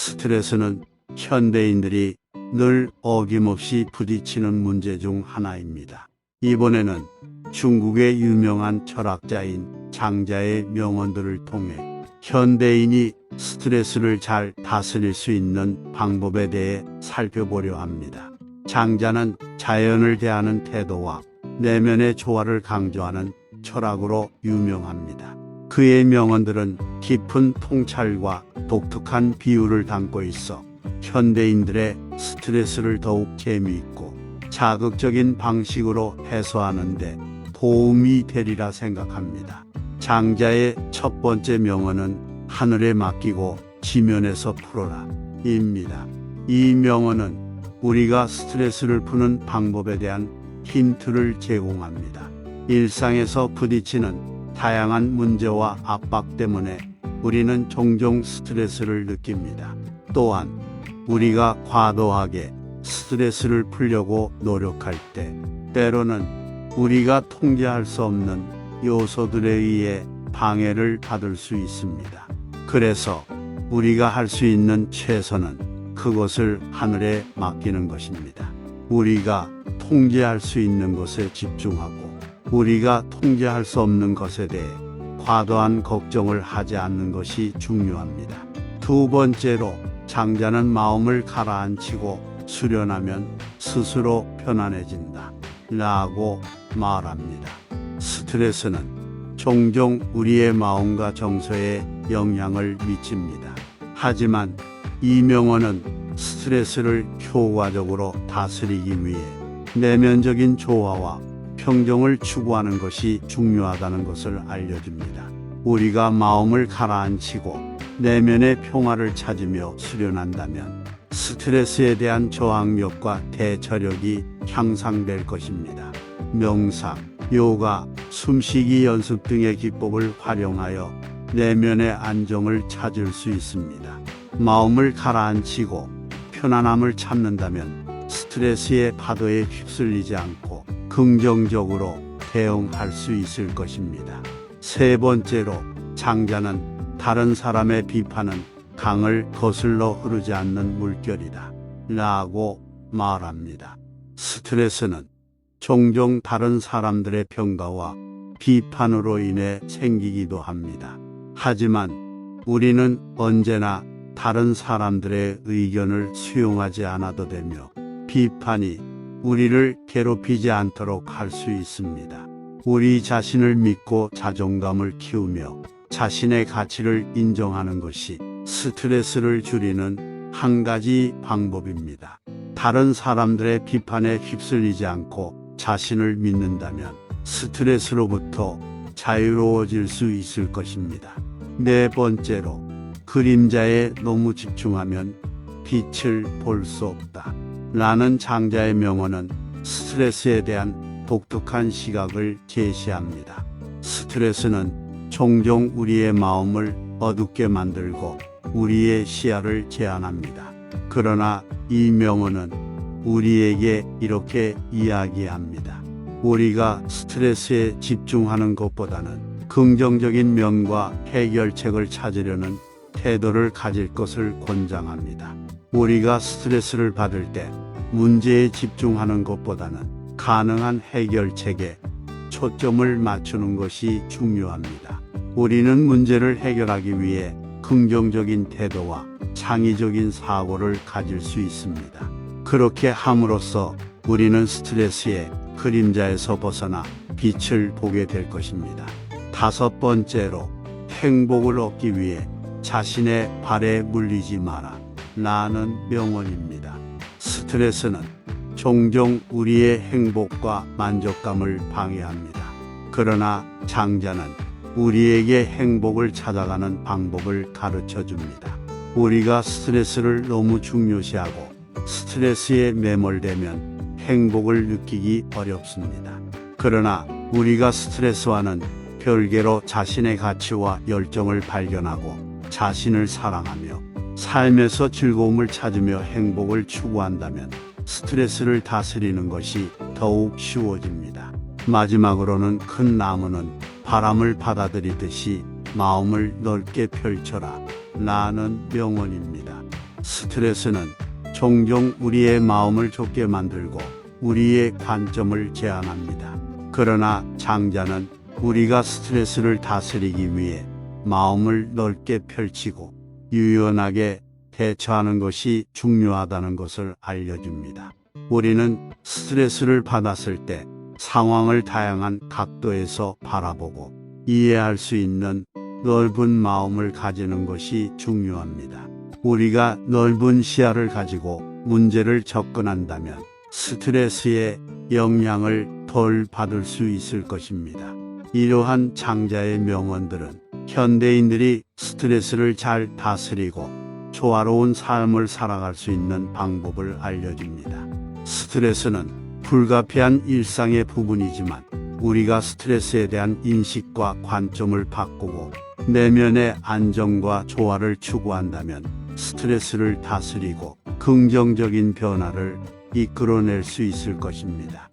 스트레스는 현대인들이 늘 어김없이 부딪히는 문제 중 하나입니다. 이번에는 중국의 유명한 철학자인 장자의 명언들을 통해 현대인이 스트레스를 잘 다스릴 수 있는 방법에 대해 살펴보려 합니다. 장자는 자연을 대하는 태도와 내면의 조화를 강조하는 철학으로 유명합니다. 그의 명언들은 깊은 통찰과 독특한 비유를 담고 있어 현대인들의 스트레스를 더욱 재미있고 자극적인 방식으로 해소하는데 도움이 되리라 생각합니다. 장자의 첫 번째 명언은 하늘에 맡기고 지면에서 풀어라 입니다. 이 명언은 우리가 스트레스를 푸는 방법에 대한 힌트를 제공합니다. 일상에서 부딪히는 다양한 문제와 압박 때문에 우리는 종종 스트레스를 느낍니다. 또한 우리가 과도하게 스트레스를 풀려고 노력할 때 때로는 우리가 통제할 수 없는 요소들에 의해 방해를 받을 수 있습니다. 그래서 우리가 할 수 있는 최선은 그것을 하늘에 맡기는 것입니다. 우리가 통제할 수 있는 것에 집중하고 우리가 통제할 수 없는 것에 대해 과도한 걱정을 하지 않는 것이 중요합니다. 두 번째로 장자는 마음을 가라앉히고 수련하면 스스로 편안해진다. 라고 말합니다. 스트레스는 종종 우리의 마음과 정서에 영향을 미칩니다. 하지만 이 명언은 스트레스를 효과적으로 다스리기 위해 내면적인 조화와 평정을 추구하는 것이 중요하다는 것을 알려줍니다. 우리가 마음을 가라앉히고 내면의 평화를 찾으며 수련한다면 스트레스에 대한 저항력과 대처력이 향상될 것입니다. 명상, 요가, 숨쉬기 연습 등의 기법을 활용하여 내면의 안정을 찾을 수 있습니다. 마음을 가라앉히고 편안함을 찾는다면 스트레스의 파도에 휩쓸리지 않고 긍정적으로 대응할 수 있을 것입니다. 세 번째로 장자는 다른 사람의 비판은 강을 거슬러 흐르지 않는 물결이다. 라고 말합니다. 스트레스는 종종 다른 사람들의 평가와 비판으로 인해 생기기도 합니다. 하지만 우리는 언제나 다른 사람들의 의견을 수용하지 않아도 되며 비판이 우리를 괴롭히지 않도록 할 수 있습니다. 우리 자신을 믿고 자존감을 키우며 자신의 가치를 인정하는 것이 스트레스를 줄이는 한 가지 방법입니다. 다른 사람들의 비판에 휩쓸리지 않고 자신을 믿는다면 스트레스로부터 자유로워질 수 있을 것입니다. 네 번째로 그림자에 너무 집중하면 빛을 볼 수 없다. 라는 장자의 명언은 스트레스에 대한 독특한 시각을 제시합니다. 스트레스는 종종 우리의 마음을 어둡게 만들고 우리의 시야를 제한합니다. 그러나 이 명언은 우리에게 이렇게 이야기합니다. 우리가 스트레스에 집중하는 것보다는 긍정적인 면과 해결책을 찾으려는 태도를 가질 것을 권장합니다. 우리가 스트레스를 받을 때 문제에 집중하는 것보다는 가능한 해결책에 초점을 맞추는 것이 중요합니다. 우리는 문제를 해결하기 위해 긍정적인 태도와 창의적인 사고를 가질 수 있습니다. 그렇게 함으로써 우리는 스트레스의 그림자에서 벗어나 빛을 보게 될 것입니다. 다섯 번째로 행복을 얻기 위해 자신의 발에 물리지 마라. 라는 명언입니다. 스트레스는 종종 우리의 행복과 만족감을 방해합니다. 그러나 장자는 우리에게 행복을 찾아가는 방법을 가르쳐 줍니다. 우리가 스트레스를 너무 중요시하고 스트레스에 매몰되면 행복을 느끼기 어렵습니다. 그러나 우리가 스트레스와는 별개로 자신의 가치와 열정을 발견하고 자신을 사랑하며 삶에서 즐거움을 찾으며 행복을 추구한다면 스트레스를 다스리는 것이 더욱 쉬워집니다. 마지막으로는 큰 나무는 바람을 받아들이듯이 마음을 넓게 펼쳐라. 라는 명언입니다. 스트레스는 종종 우리의 마음을 좁게 만들고 우리의 관점을 제한합니다. 그러나 장자는 우리가 스트레스를 다스리기 위해 마음을 넓게 펼치고 유연하게 대처하는 것이 중요하다는 것을 알려줍니다. 우리는 스트레스를 받았을 때 상황을 다양한 각도에서 바라보고 이해할 수 있는 넓은 마음을 가지는 것이 중요합니다. 우리가 넓은 시야를 가지고 문제를 접근한다면 스트레스의 영향을 덜 받을 수 있을 것입니다. 이러한 장자의 명언들은 현대인들이 스트레스를 잘 다스리고 조화로운 삶을 살아갈 수 있는 방법을 알려줍니다. 스트레스는 불가피한 일상의 부분이지만 우리가 스트레스에 대한 인식과 관점을 바꾸고 내면의 안정과 조화를 추구한다면 스트레스를 다스리고 긍정적인 변화를 이끌어낼 수 있을 것입니다.